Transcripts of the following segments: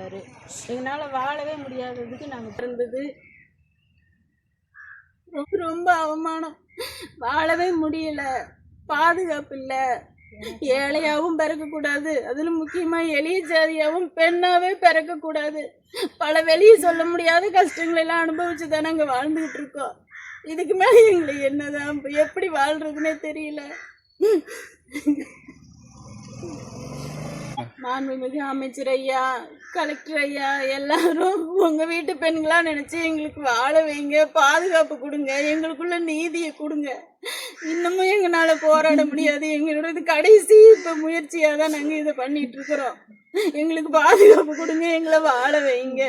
கொடுமைப்படுத்துறாரு எங்களால் வாழவே முடியாததுக்கு நாங்கள் பிறந்தது. ரொம்ப ரொம்ப அவமானம். வாழவே முடியல. பாதுகாப்பு இல்லை. ஏழையாகவும் பிறக்கக்கூடாது. அதில் முக்கியமாக எளிய ஜாதியாகவும் பெண்ணாகவே பிறக்கக்கூடாது. பல வெளியே சொல்ல முடியாத கஷ்டங்களை எல்லாம் அனுபவிச்சு தான் நாங்கள் வாழ்ந்துக்கிட்டு இருக்கோம். இதுக்கு மேலே எங்களுக்கு என்னதான் எப்படி வாழ்றதுன்னே தெரியல. மாண்புமிகு அமைச்சர் ஐயா கலெக்டர் ஐயா எல்லாரும் உங்க வீட்டு பெண்களா நினைச்சு எங்களுக்கு வாழ வைங்க பாதுகாப்பு கொடுங்க எங்களுக்குள்ள நீதியை கொடுங்க. இன்னமும் எங்களால போராட முடியாது. எங்களோட கடைசி இப்ப முயற்சியா தான் நாங்க இதை பண்ணிட்டு இருக்கிறோம். எங்களுக்கு பாதுகாப்பு கொடுங்க எங்களை வாழ வைங்க.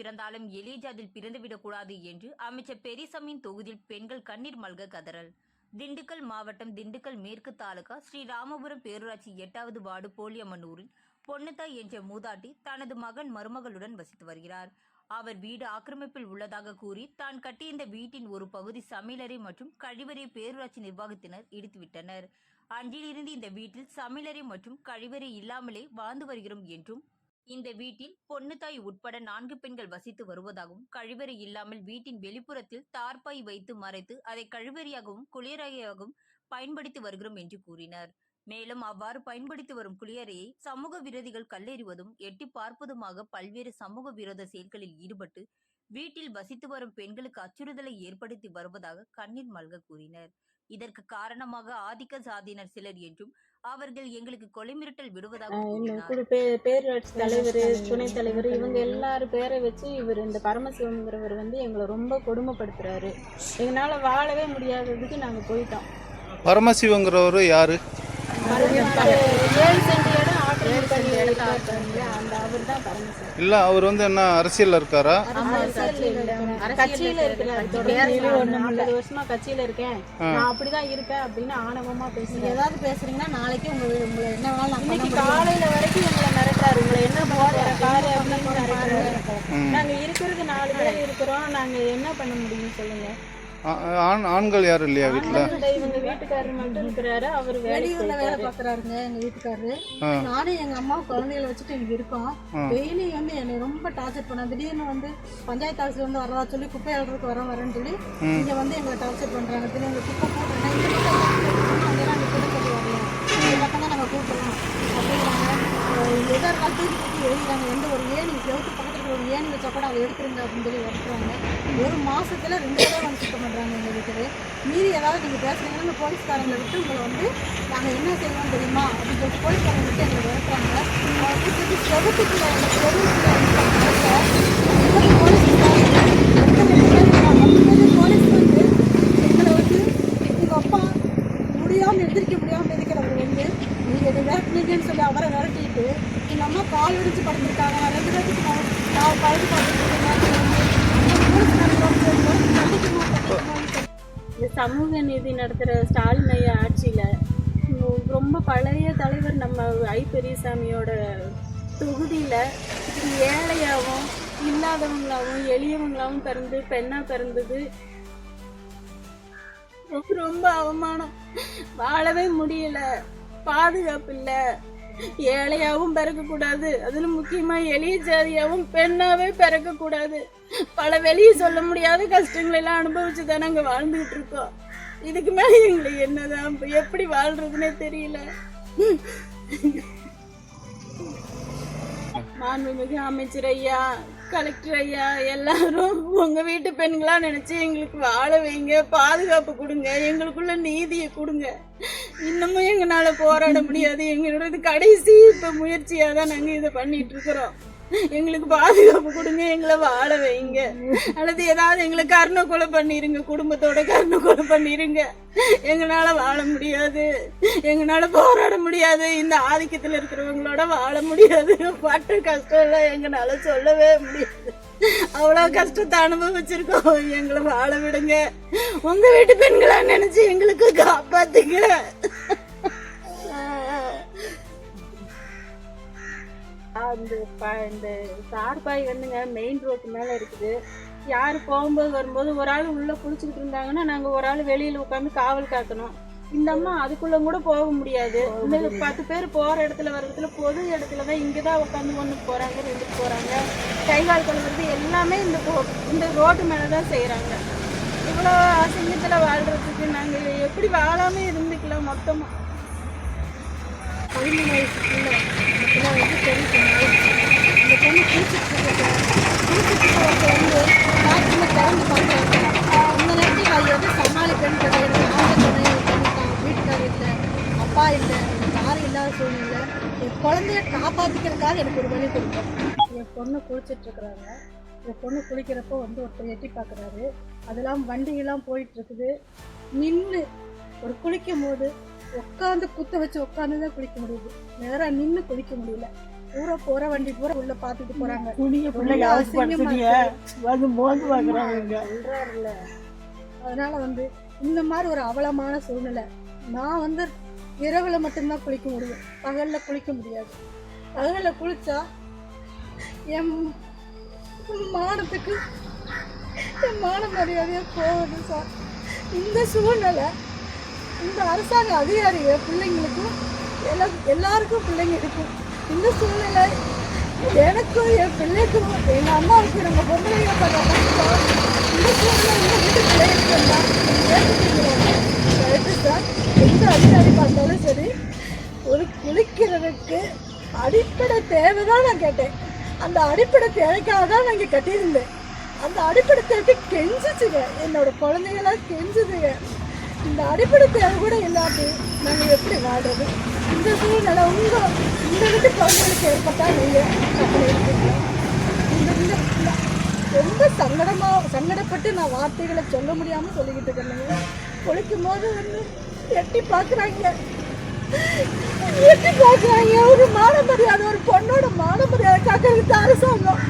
பிறந்தாலும் எளிய ஜாதியில் பிறந்துவிடக் கூடாது என்று அமைச்சர் பெரியசாமியின் தொகுதியில் பெண்கள் கண்ணீர் மல்க கதறல். திண்டுக்கல் மாவட்டம் திண்டுக்கல் மேற்கு தாலுகா ஸ்ரீராமபுரம் பேரூராட்சி எட்டாவது வார்டு போலியம்மனூரில் பொன்னுத்தாய் என்ற மூதாட்டி தனது மகன் மருமகளுடன் வசித்து வருகிறார். அவர் வீடு ஆக்கிரமிப்பில் உள்ளதாக கூறி தான் கட்டியிருந்த வீட்டின் ஒரு பகுதி சமையலறை மற்றும் கழிவறை பேரூராட்சி நிர்வாகத்தினர் இடித்துவிட்டனர் அன்றிலிருந்து இந்த வீட்டில் சமையலறை மற்றும் கழிவறை இல்லாமலே வாழ்ந்து வருகிறோம் என்றும் இந்த வீட்டில் பொன்னுத்தாய் உட்பட நான்கு பெண்கள் வசித்து வருவதாகவும் கழிவறை இல்லாமல் வீட்டின் வெளிப்புறத்தில் தார்பாய் வைத்து மறைத்து அதை கழிவறையாகவும் குளிரையாகவும் பயன்படுத்தி வருகிறோம் என்று கூறினர். மேலும் அவ்வாறு பயன்படுத்தி வரும் குளியறையை சமூக விரோதிகள் கல்லெறிவதும் எட்டி பார்ப்பதுமாக பல்வேறு சமூக விரோத செயல்களில் ஈடுபட்டு வீட்டில் வசித்து வரும் பெண்களுக்கு அச்சுறுத்தலை ஏற்படுத்தி வருவதாக கண்ணீர் மல்க கூறினர். இதற்கு காரணமாக ஆதிக்க சாதியினர் சிலர் என்றும் அவர்கள் எங்களுக்கு கொலை மிரட்டல் விடுவதாக எங்க கூறினார். கூட பே பேரூராட்சி தலைவர் துணைத் தலைவர் இவங்க எல்லாரும் பேரை வச்சு இவர் இந்த பரமசிவங்கிறவர் வந்து எங்களை ரொம்ப கொடுமைப்படுத்துறாரு. எங்களால வாழவே முடியாததுக்கு நாங்க போயிட்டோம். பரமசிவங்கிறவர் யாரு? ஏழு சென்ட் இடம் ஆக்கிரமிப்பு பண்ணி இருக்காரு. அவர் தான் இல்ல அவர் வந்து என்ன அரசியல்ல இருக்காரா? கட்சியில இருக்கிறார் நாற்பது வருஷமா கட்சியில இருக்கேன் நான் அப்படிதான் இருப்பேன் அப்படின்னு ஆணவமா பேசுறேன் ஏதாவது பேசுறீங்கன்னா நாளைக்கு உங்களை உங்களை என்ன இன்னைக்கு காலையில வரைக்கும் எங்களை மிரட்டாரு உங்களை என்ன போற காரு அப்படின்னு நாங்க இருக்கிறது நாலு பேர் இருக்கிறோம். நாங்க என்ன பண்ண முடியும் சொல்லுங்க. ஆண் ஆண்கள் யாரும் இல்லையா வீட்டுல வீட்டுக்காரர் மட்டும் இருக்கிறாரு. அவர் வெளியூர்ல வேலை வேலைக்கு பாக்குறாருங்க எங்க வீட்டுக்காரரு. நானும் எங்க அம்மா குழந்தைகளை வச்சுட்டு இங்க இருக்கோம். டெய்லி வந்து என்னை ரொம்ப டார்ச்சர் பண்ண திடீர்னு வந்து பஞ்சாயத்து ஆஃபீஸ்ல வந்து வரதா சொல்லி குப்பை அழுறதுக்கு வர வரேன்னு சொல்லி இங்க வந்து எங்களை டார்ச்சர் பண்றாங்க. திடீர்னு குப்பை போட்டுருந்தா கூட அதை எடுத்துருங்க அப்படின்னு சொல்லி வரட்டுறாங்க. ஒரு மாசத்துல ரெண்டு தடவை வந்து சுத்தம் பண்றாங்க எங்க வீட்டுக்கு. மீறி ஏதாவது நீங்க பேசுறீங்கன்னா அந்த போலீஸ்காரங்களை விட்டு உங்களை வந்து நாங்க என்ன செய்வோம் தெரியுமா? அப்படின்னு சொல்லிட்டு போலீஸ்காரங்க விட்டு எங்களை விரட்டுறாங்க. அவங்க வந்து செவத்துக்குள்ள போலீஸ்காரங்க தெருவுக்குள்ள வந்து போலீஸ் வந்து எங்களை வந்து எங்க அப்பா முடியாம எந்திரிக்க முடியாம இருக்கிறவர் வந்து நீங்க இதை விரட்டுனீங்கன்னு சொல்லி அவரை விரட்டிட்டு எங்க அம்மா கால் இடிச்சு படுத்திருக்காங்க நான் ரெண்டு பேருக்கு நான் நான் பழுது பார்த்துட்டு இந்த சமூக நீதி நடத்துகிற ஸ்டாலின் ஐயா ஆட்சியில் ரொம்ப பழைய தலைவர் நம்ம ஐ பெரியசாமியோட தொகுதியில் ஏழையாகவும் இல்லாதவங்களாகவும் எளியவங்களாகவும் பிறந்து பெண்ணாக பிறந்தது. ரொம்ப ரொம்ப அவமானம். வாழவே முடியல. பாதுகாப்பு இல்லை. ஏழையாகவும் பிறக்கக்கூடாது. அதில் முக்கியமாக எளிய ஜாதியாகவும் பெண்ணாவே பிறக்கக்கூடாது. பல வெளியே சொல்ல முடியாத கஷ்டங்களை எல்லாம் அனுபவிச்சு தான் நாங்கள் வாழ்ந்துகிட்டு இருக்கோம். இதுக்கு மேலே எங்களுக்கு என்னதான் எப்படி வாழ்றதுன்னே தெரியல. மாண்புமிகு அமைச்சர் ஐயா கலெக்டர் ஐயா எல்லாரும் உங்க வீட்டு பெண்களா நினைச்சு எங்களுக்கு வாழ வைங்க பாதுகாப்பு கொடுங்க எங்களுக்குள்ள நீதியை கொடுங்க. இன்னமும் எங்களால போராட முடியாது. எங்களோட இது கடைசி இப்ப முயற்சியா தான் நாங்க இதை பண்ணிட்டு இருக்கிறோம். எங்களுக்கு பாதுகாப்பு கொடுங்க எங்களை வாழ வைங்க. அல்லது ஏதாவது எங்களை கருணை கொலை பண்ணிருங்க குடும்பத்தோட கருணை கொலை பண்ணிருங்க. எங்களால வாழ முடியாது. எங்களால போராட முடியாது. இந்த ஆதிக்கத்துல இருக்கிறவங்களோட வாழ முடியாது. பட்ட கஷ்டம் எல்லாம் எங்களால சொல்லவே முடியாது. அவ்வளவு கஷ்டத்தை அனுபவிச்சிருக்கோம். எங்களை வாழ விடுங்க. உங்க வீட்டு பெண்களா நினைச்சு எங்களுக்கு காப்பாத்துங்க. இந்த சார்பாய் வந்துங்க மெயின் ரோட்டு மேலே இருக்குது. யார் போகும்போது வரும்போது ஒரு ஆள் உள்ளே குளிச்சுக்கிட்டு இருந்தாங்கன்னா நாங்கள் ஒரு ஆள் வெளியில் உட்காந்து காவல் காக்கணும். இந்த அம்மா அதுக்குள்ளே கூட போக முடியாது. இந்த பத்து பேர் போகிற இடத்துல வர்றதுல பொது இடத்துல தான் இங்கே தான் உட்காந்து ஒன்றுக்கு போகிறாங்க ரெண்டு போகிறாங்க கை கால் கழுவுறது எல்லாமே இந்த போ- இந்த ரோட்டு மேலே தான் செய்கிறாங்க இவ்வளோ அசிங்கத்தில் வாழ்கிறதுக்கு நாங்கள் எப்படி வாழாமல் இருந்துக்கலாம் மொத்தமாக பதிமூணு வயசு வந்து அந்த வந்து பெரிய பொண்ணு இந்த பொண்ணு குளிச்சுட்டு வந்து பாத்ரூமை திறந்து பார்க்குறாங்க இந்த நேரத்துக்கு அது எது சமாளிப்பேன்னு தெரியல எனக்கு இல்லை அப்பா இல்லை யாரும் இல்லாத சூழ்நிலை என் குழந்தைய காப்பாற்றிக்கிறதுக்காக எனக்கு ஒரு வழி கொடுக்கும் என் பொண்ணு குளிச்சிட்டு இருக்கிறாங்க என் பொண்ணு குளிக்கிறப்போ வந்து ஒருத்தர் எட்டி பார்க்குறாரு அதெல்லாம் வண்டியெல்லாம் போயிட்டு நின்று ஒரு குளிக்கும் போது உட்காந்து குத்த வச்சு உட்காந்து தான் குளிக்க முடியுது நேராக நின்று குளிக்க முடியல. பூரா போற வண்டி பூரா உள்ள பார்த்துட்டு போறாங்க. துணிய பிள்ளைங்க. வந்து மோந்து சொல்றாருல்ல. அதனால வந்து இந்த மாதிரி ஒரு அவலமான சூழ்நிலை. நான் வந்து இரவுல மட்டும்தான் குளிக்க முடியும். பகல்ல குளிக்க முடியாது. பகல்ல குளிச்சா என் மானத்துக்கு என் மான மரியாதையா போகுது சார். இந்த சூழ்நிலை இந்த அரசாங்க அதிகாரிக பிள்ளைங்களுக்கும் எல்லா எல்லாருக்கும் பிள்ளைங்க இருக்கும் இந்த சூழ்நிலை எனக்கும் என் பிள்ளைக்கும் எங்கள் அம்மாவுக்கு நம்ம பொம்பளைங்க பண்ண கஷ்டம். இந்த சூழ்நிலை வீட்டு பிள்ளைகளுக்கு கேட்டுக்கிறோம் சார் எந்த அதிகாரி பார்த்தாலும் சரி ஒரு குளிக்கிறதுக்கு அடிப்படை தேவை தான் நான் கேட்டேன். அந்த அடிப்படை தேவைக்காக தான் நான் இங்கே கட்டியிருந்தேன். அந்த அடிப்படை தேவைக்கு கெஞ்சிச்சுங்க. என்னோட குழந்தைங்களாம் கெஞ்சுதுங்க. இந்த அடிப்படை தேவை கூட இல்லாட்டி நாங்கள் எப்படி வாழ்றது? இந்த சூழ்நிலை உங்கள் இந்த வீட்டு குழந்தைகளுக்கு ஏற்பட்டால் நீங்கள் இந்த ரொம்ப சங்கடமாக சங்கடப்பட்டு நான் வார்த்தைகளை சொல்ல முடியாமல் சொல்லிக்கிட்டு இருக்கேன். பொழிக்கும் போது வந்து எட்டி பார்க்குறாங்க. எட்டி பார்க்குறாங்க. ஒரு மான மரியாதை ஒரு பொண்ணோட மான மரியாதை காக்கிறதுக்கு அரசாங்கம்.